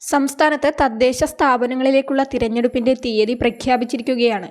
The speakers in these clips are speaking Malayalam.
സംസ്ഥാനത്ത് തദ്ദേശ സ്ഥാപനങ്ങളിലേക്കുള്ള തിരഞ്ഞെടുപ്പിന്റെ തീയതി പ്രഖ്യാപിച്ചിരിക്കുകയാണ്.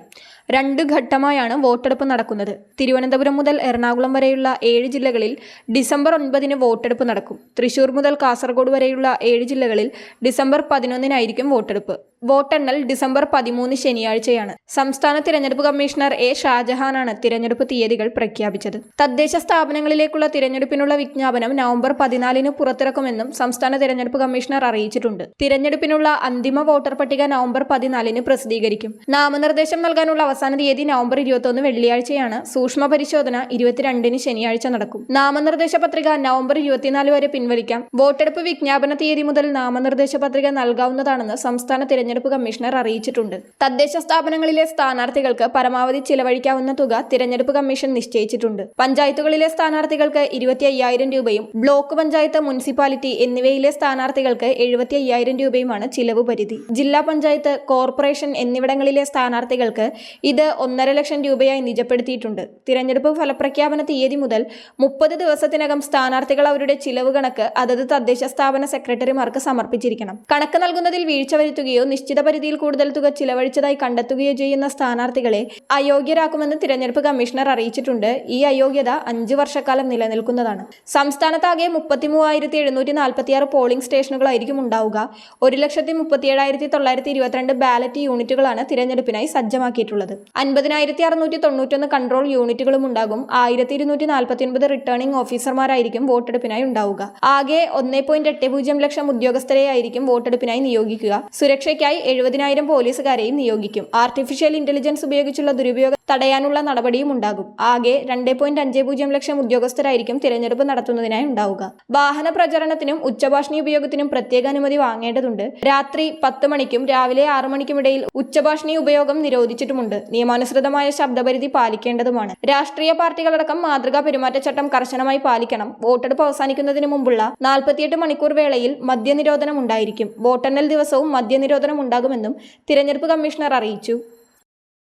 രണ്ട് ഘട്ടമായാണ് വോട്ടെടുപ്പ് നടക്കുന്നത്. തിരുവനന്തപുരം മുതൽ എറണാകുളം വരെയുള്ള ഏഴ് ജില്ലകളിൽ ഡിസംബർ ഒൻപതിന് വോട്ടെടുപ്പ് നടക്കും. തൃശൂർ മുതൽ കാസർഗോഡ് വരെയുള്ള ഏഴ് ജില്ലകളിൽ ഡിസംബർ പതിനൊന്നിനായിരിക്കും വോട്ടെടുപ്പ്. വോട്ടെണ്ണൽ ഡിസംബർ പതിമൂന്ന് ശനിയാഴ്ചയാണ്. സംസ്ഥാന തിരഞ്ഞെടുപ്പ് കമ്മീഷണർ എ ഷാജഹാനാണ് തിരഞ്ഞെടുപ്പ് തീയതികൾ പ്രഖ്യാപിച്ചത്. തദ്ദേശ സ്ഥാപനങ്ങളിലേക്കുള്ള തിരഞ്ഞെടുപ്പിനുള്ള വിജ്ഞാപനം നവംബർ പതിനാലിന് പുറത്തിറക്കുമെന്നും സംസ്ഥാന തിരഞ്ഞെടുപ്പ് കമ്മീഷണർ അറിയിച്ചിട്ടുണ്ട്. തിരഞ്ഞെടുപ്പിനുള്ള അന്തിമ വോട്ടർ പട്ടിക നവംബർ പതിനാലിന് പ്രസിദ്ധീകരിക്കും. നാമനിർദ്ദേശം നൽകാനുള്ള അവസാന തീയതി നവംബർ ഇരുപത്തൊന്ന് വെള്ളിയാഴ്ചയാണ്. സൂക്ഷ്മ പരിശോധന ഇരുപത്തിരണ്ടിന് ശനിയാഴ്ച നടക്കും. നാമനിർദ്ദേശ പത്രിക നവംബർ ഇരുപത്തിനാല് വരെ പിൻവലിക്കാം. വോട്ടെടുപ്പ് വിജ്ഞാപന തീയതി മുതൽ നാമനിർദ്ദേശ പത്രിക നൽകാവുന്നതാണെന്ന് സംസ്ഥാന തിരഞ്ഞെടുപ്പ് കമ്മീഷണർ അറിയിച്ചിട്ടുണ്ട്. തദ്ദേശ സ്ഥാപനങ്ങളിലെ സ്ഥാനാർത്ഥികൾക്ക് പരമാവധി ചിലവഴിക്കാവുന്ന തുക തിരഞ്ഞെടുപ്പ് കമ്മീഷൻ നിശ്ചയിച്ചിട്ടുണ്ട്. പഞ്ചായത്തുകളിലെ സ്ഥാനാർത്ഥികൾക്ക് ഇരുപത്തി അയ്യായിരം രൂപയും ബ്ലോക്ക് പഞ്ചായത്ത് മുനിസിപ്പാലിറ്റി എന്നിവയിലെ സ്ഥാനാർത്ഥികൾക്ക് എഴുപത്തി അയ്യായിരം രൂപയുമാണ് ചിലവ് പരിധി. ജില്ലാ പഞ്ചായത്ത് കോർപ്പറേഷൻ എന്നിവിടങ്ങളിലെ സ്ഥാനാർത്ഥികൾക്ക് ഇത് ഒന്നര ലക്ഷം രൂപയായി നിജപ്പെടുത്തിയിട്ടുണ്ട്. തിരഞ്ഞെടുപ്പ് ഫലപ്രഖ്യാപന തീയതി മുതൽ മുപ്പത് ദിവസത്തിനകം സ്ഥാനാർത്ഥികൾ അവരുടെ ചിലവ് കണക്ക് അതത് തദ്ദേശ സ്ഥാപന സെക്രട്ടറിമാർക്ക് സമർപ്പിച്ചിരിക്കണം. കണക്ക് നൽകുന്നതിൽ വീഴ്ച വരുത്തുകയോ നിശ്ചിത പരിധിയിൽ കൂടുതൽ തുക ചിലവഴിച്ചതായി കണ്ടെത്തുകയോ ചെയ്യുന്ന സ്ഥാനാർത്ഥികളെ അയോഗ്യരാക്കുമെന്ന് തിരഞ്ഞെടുപ്പ് കമ്മീഷണർ അറിയിച്ചിട്ടുണ്ട്. ഈ അയോഗ്യത അഞ്ചു വർഷക്കാലം നിലനിൽക്കുന്നതാണ്. സംസ്ഥാനത്താകെ മുപ്പത്തി മൂവായിരത്തി എഴുന്നൂറ്റി നാൽപ്പത്തിയാറ് പോളിംഗ് സ്റ്റേഷനുകളായിരിക്കും ഉണ്ടാവുക. ഒരു ലക്ഷത്തി മുപ്പത്തിയേഴായിരത്തി തൊള്ളായിരത്തി ഇരുപത്തിരണ്ട് ബാലറ്റ് യൂണിറ്റുകളാണ് തിരഞ്ഞെടുപ്പിനായി സജ്ജമാക്കിയിട്ടുള്ളത്. അൻപതിനായിരത്തി അറുന്നൂറ്റി തൊണ്ണൂറ്റൊന്ന് കൺട്രോൾ യൂണിറ്റുകളും ഉണ്ടാകും. ആയിരത്തി ഇരുന്നൂറ്റി നാൽപ്പത്തി ഒൻപത് റിട്ടേണിംഗ് ഓഫീസർമാരായിരിക്കും വോട്ടെടുപ്പിനായി ഉണ്ടാവുക. ആകെ ഒന്നേ പോയിന്റ് എട്ട് പൂജ്യം ലക്ഷം ഉദ്യോഗസ്ഥരെയായിരിക്കും വോട്ടെടുപ്പിനായി നിയോഗിക്കുക. സുരക്ഷയ്ക്കായി എഴുപതിനായിരം പോലീസുകാരെയും നിയോഗിക്കും. ആർട്ടിഫിഷ്യൽ ഇന്റലിജൻസ് ഉപയോഗിച്ചുള്ള ദുരുപയോഗം തടയാനുള്ള നടപടിയും ഉണ്ടാകും. ആകെ രണ്ട് പോയിന്റ് അഞ്ച് പൂജ്യം ലക്ഷം ഉദ്യോഗസ്ഥരായിരിക്കും തിരഞ്ഞെടുപ്പ് നടത്തുന്നതിനായി ഉണ്ടാവുക. വാഹന പ്രചരണത്തിനും ഉച്ചഭാഷണി ഉപയോഗത്തിനും പ്രത്യേക അനുമതി വാങ്ങേണ്ടതുണ്ട്. രാത്രി പത്ത് മണിക്കും രാവിലെ ആറു മണിക്കും ഇടയിൽ ഉച്ചഭാഷണി ഉപയോഗം നിരോധിച്ചിട്ടുമുണ്ട്. നിയമാനുസൃതമായ ശബ്ദപരിധി പാലിക്കേണ്ടതുമാണ്. രാഷ്ട്രീയ പാർട്ടികളടക്കം മാതൃകാ പെരുമാറ്റച്ചട്ടം കർശനമായി പാലിക്കണം. വോട്ടെടുപ്പ് അവസാനിക്കുന്നതിന് മുമ്പുള്ള നാൽപ്പത്തിയെട്ട് മണിക്കൂർ വേളയിൽ മദ്യനിരോധനം ഉണ്ടായിരിക്കും. വോട്ടെണ്ണൽ ദിവസവും മദ്യനിരോധനം ഉണ്ടാകുമെന്നും തിരഞ്ഞെടുപ്പ് കമ്മീഷണർ അറിയിച്ചു.